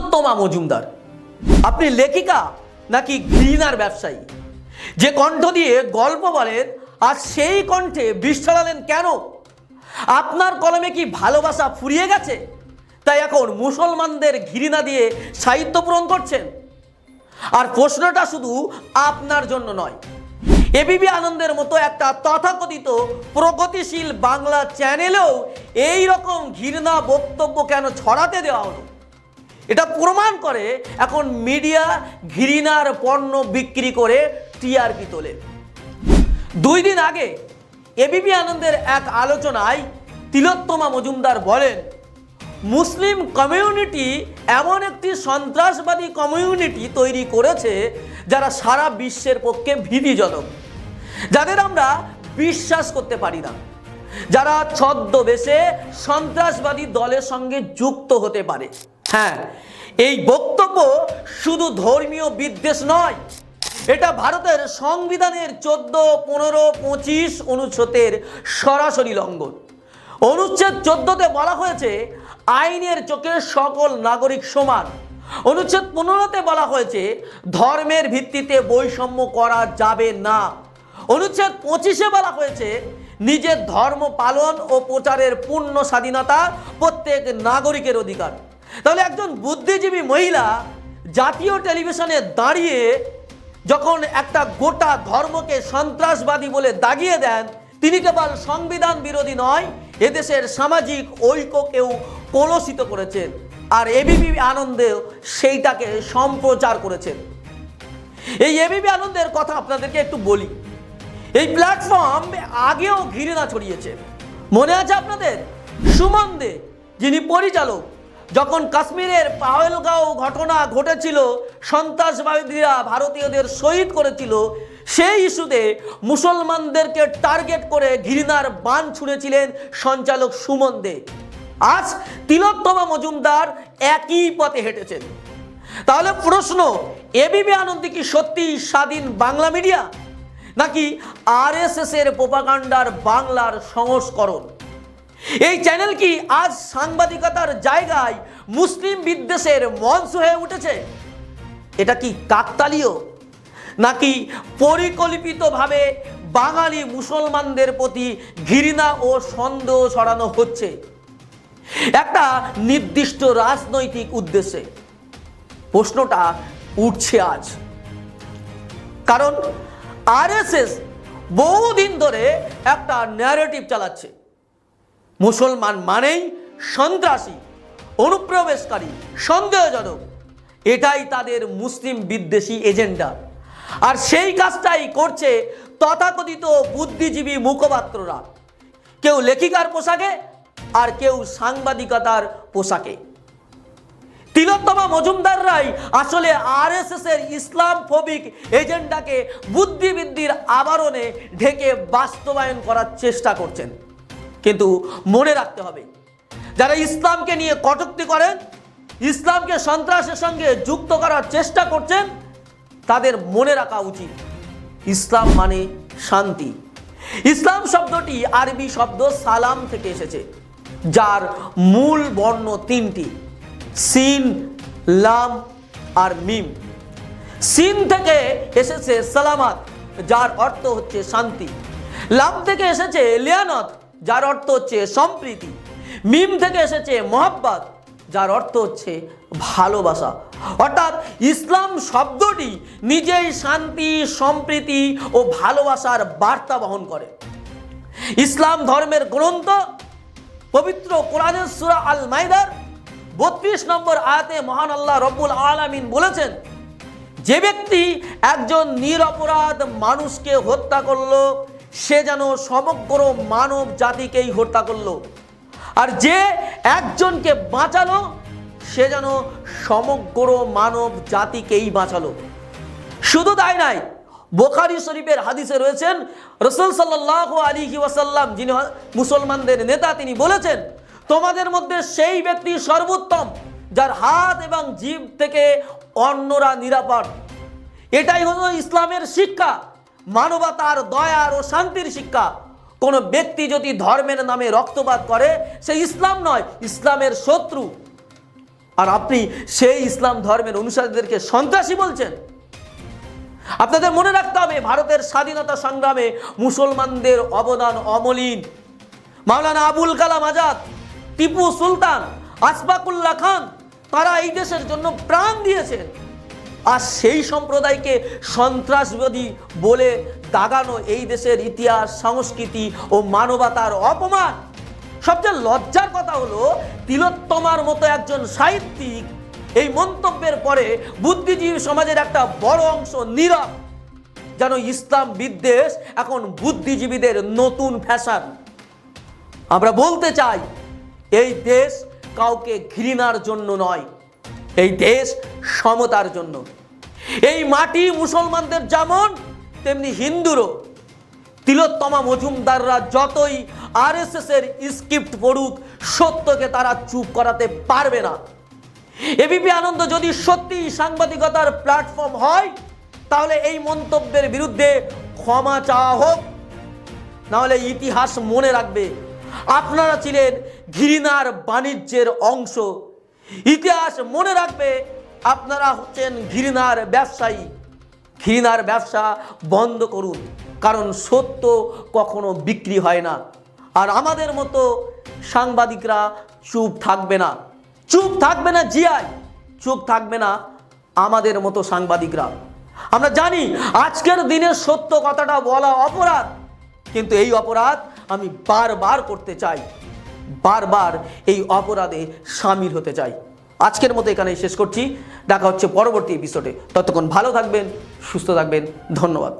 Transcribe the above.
তিলোত্তমা মজুমদার। আপনি লেখিকা নাকি ঘৃণার ব্যবসায়ী? যে কণ্ঠ দিয়ে গল্প বলেন, আর সেই কণ্ঠে বিষ ছড়ালেন কেন? আপনার কলমে কি ভালোবাসা ফুরিয়ে গেছে? তাই এখন মুসলমানদের ঘৃণা দিয়ে সাহিত্য পূরণ করছেন? আর প্রশ্নটা শুধু আপনার জন্য নয়। এবিবি আনন্দের মতো একটা তথাকথিত, প্রগতিশীল বাংলা চ্যানেলেও এই রকম ঘৃণা বক্তব্য কেন ছড়াতে দেওয়া হলো? এটা প্রমাণ করে এখন মিডিয়া ঘৃণার পণ্য বিক্রি করে টিআরপি তোলে। দুই দিন আগে এবিপি আনন্দের এক আলোচনায় তিলোত্তমা মজুমদার বলেন, মুসলিম কমিউনিটি এমন একটি সন্ত্রাসবাদী কমিউনিটি তৈরি করেছে যারা সারা বিশ্বের পক্ষে ভীতিজনক। যাদের আমরা বিশ্বাস করতে পারি না। যারা ছদ্মবেশে সন্ত্রাসবাদী দলের সঙ্গে যুক্ত হতে পারে। হ্যাঁ এই বক্তব্য শুধু ধর্মীয় বিদ্বেষ নয়, এটা ভারতের সংবিধানের চোদ্দ, পনেরো, পঁচিশ অনুচ্ছেদের সরাসরি লঙ্ঘন। অনুচ্ছেদ চোদ্দতে বলা হয়েছে, আইনের চোখে সকল নাগরিক সমান। অনুচ্ছেদ পনেরোতে বলা হয়েছে, ধর্মের ভিত্তিতে বৈষম্য করা যাবে না। অনুচ্ছেদ পঁচিশে বলা হয়েছে, নিজের ধর্ম পালন ও প্রচারের পূর্ণ স্বাধীনতা প্রত্যেক নাগরিকের অধিকার। তাহলে একজন বুদ্ধিজীবী মহিলা জাতীয় টেলিভিশনে দাঁড়িয়ে যখন একটা গোটা ধর্মকে সন্ত্রাসবাদী বলে দাগিয়ে দেন, তিনি কেবল সংবিধান বিরোধী নয়, এদেশের সামাজিক ঐক্যকেও কলসিত করেছেন আর এবিপি আনন্দেও সেইটাকে সম্প্রচার করেছেন। এই এবিপি আনন্দের কথা আপনাদেরকে একটু বলি। এই প্ল্যাটফর্ম আগেও ঘৃণা ছড়িয়েছে। মনে আছে আপনাদের? সুমন দে, যিনি পরিচালক যখন কাশ্মীরের পাহেলগাঁও ঘটনা ঘটেছিল সন্ত্রাসবাদীরা ভারতীয়দের শহীদ করেছিল, সেই ইস্যুতে মুসলমানদেরকে টার্গেট করে ঘৃণার বান ছুঁড়েছিলেন সঞ্চালক সুমন দে। আজ তিলোত্তমা মজুমদার একই পথে হেঁটেছেন। তাহলে প্রশ্ন এবিবি আনন্দ কি সত্যি স্বাধীন বাংলা মিডিয়া? নাকি আরএসএস এর প্রোপাগান্ডার বাংলার সংস্করণ? এই চ্যানেল কি আজ সাংবাদিকতার জায়গায় মুসলিম বিদ্বেষের মঞ্চ হয়ে উঠেছে। এটা কি কাকতালীয়? নাকি পরিকল্পিতভাবে বাঙালি মুসলমানদের প্রতি ঘৃণা ও সন্দেহ ছড়ানো হচ্ছে? একটা নির্দিষ্ট রাজনৈতিক উদ্দেশ্যে। প্রশ্নটা উঠছে আজ। কারণ আরএসএস বহুদিন ধরে একটা ন্যারেটিভ চালাচ্ছে। মুসলমান মানেই সন্ত্রাসী। অনুপ্রবেশকারী, সন্দেহজনক। এটাই তাদের মুসলিম বিদ্বেষী এজেন্ডা। আর সেই কাজটাই করছে তথাকথিত বুদ্ধিজীবী মুখপাত্ররা। কেউ লেখিকার পোশাকে আর কেউ সাংবাদিকতার পোশাকে। তিলোত্তমা মজুমদাররাই আসলে আরএসএস এর ইসলাম ফোবিক এজেন্ডাকে বুদ্ধিবৃদ্ধির আবরণে ঢেকে বাস্তবায়ন করার চেষ্টা করছেন। কিন্তু মনে রাখতে হবে যারা ইসলামকে নিয়ে কটুক্তি করেন, ইসলামকে সন্ত্রাসের সঙ্গে যুক্ত করার চেষ্টা করছেন, তাদের মনে রাখা উচিত। ইসলাম মানে শান্তি। ইসলাম শব্দটি আরবি শব্দ সালাম থেকে এসেছে, যার মূল বর্ণ তিনটি, সিন, লাম আর মিম। সিন থেকে এসেছে সালামাত, যার অর্থ হচ্ছে শান্তি। লাম থেকে এসেছে লিয়ানত, যার অর্থ হচ্ছে সম্প্রীতি। মিম থেকে এসেছে মোহাব্বত, যার অর্থ হচ্ছে ভালোবাসা। অর্থাৎ ইসলাম শব্দটি নিজেই শান্তি, সম্প্রীতি ও ভালোবাসার বার্তা বহন করে। ইসলাম ধর্মের গ্রন্থ, পবিত্র কোরআনের সুরা আল মাইদার বত্রিশ নম্বর আয়াতে মহান আল্লাহ রব্বুল আলামিন বলেছেন, যে ব্যক্তি একজন নিরপরাধ মানুষকে হত্যা করল, সে যেন সমগ্র মানব জাতিকেই হত্যা করল। আর যে একজনকে বাঁচালো, সে যেন সমগ্র মানব জাতিকেই বাঁচালো। শুধু তাই নাই, বোখারি শরীফের হাদিসে রয়েছেন, রসুল সাল্লাহ আলী ওয়াসাল্লাম, যিনি মুসলমানদের নেতা, তিনি বলেছেন, তোমাদের মধ্যে সেই ব্যক্তি সর্বোত্তম, যার হাত এবং জীব থেকে অন্যরা নিরাপদ। এটাই হলো ইসলামের শিক্ষা, মানবতার দয়ার ও শান্তির শিক্ষা। কোনো ব্যক্তি যদি ধর্মের নামে রক্তপাত করে, সে ইসলাম নয়, ইসলামের শত্রু। আর আপনি সেই ইসলাম ধর্মের অনুসারীদেরকে সন্ত্রাসী বলছেন। আপনাদের মনে রাখতে হবে, ভারতের স্বাধীনতা সংগ্রামে মুসলমানদের অবদান অমলিন। মাওলানা আবুল কালাম আজাদ, টিপু সুলতান, আসফাকুল্লাহ খান, তারা এই দেশের জন্য প্রাণ দিয়েছেন। আর সেই সম্প্রদায়কে সন্ত্রাসবাদী বলে দাগানো এই দেশের ইতিহাস, সংস্কৃতি ও মানবতার অপমান। সবচেয়ে লজ্জার কথা হলো, তিলোত্তমার মতো একজন সাহিত্যিক এই মন্তব্যের পরে বুদ্ধিজীবী সমাজের একটা বড় অংশ নীরব। যেন ইসলাম বিদ্বেষ এখন বুদ্ধিজীবীদের নতুন ফ্যাশন। আমরা বলতে চাই, এই দেশ কাউকে ঘৃণার জন্য নয়, এই দেশ সমতার জন্য। এই মাটি মুসলমানদের যেমন তেমনি হিন্দুরও তিলোত্তমা মজুমদাররা যতই আরএসএস এর স্ক্রিপ্ট পড়ুক, সত্যকে তারা চুপ করাতে পারবে না। এবিপি আনন্দ যদি সত্যি সাংবাদিকতার প্ল্যাটফর্ম হয়, তাহলে এই মন্তব্যের বিরুদ্ধে ক্ষমা চাওয়া হোক। নাহলে ইতিহাস মনে রাখবে, আপনারা ছিলেন ঘৃণার বাণিজ্যের অংশ। ইতিহাস মনে রাখবে, আপনারা হচ্ছেন ঘৃণার ব্যবসায়ী। ঘৃণার ব্যবসা বন্ধ করুন। কারণ সত্য কখনো বিক্রি হয় না। আর আমাদের মতো সাংবাদিকরা চুপ থাকবে না। চুপ থাকবে না জিয়াই। চুপ থাকবে না আমাদের মতো সাংবাদিকরা। আমরা জানি আজকের দিনে সত্য কথাটা বলা অপরাধ। কিন্তু এই অপরাধ আমি বারবার করতে চাই। বারবার এই অপরাধে সামিল হতে চাই। আজকের মতো এখানে শেষ করছি। দেখা হচ্ছে পরবর্তী এপিসোডে ততক্ষণ ভালো থাকবেন, সুস্থ থাকবেন। ধন্যবাদ।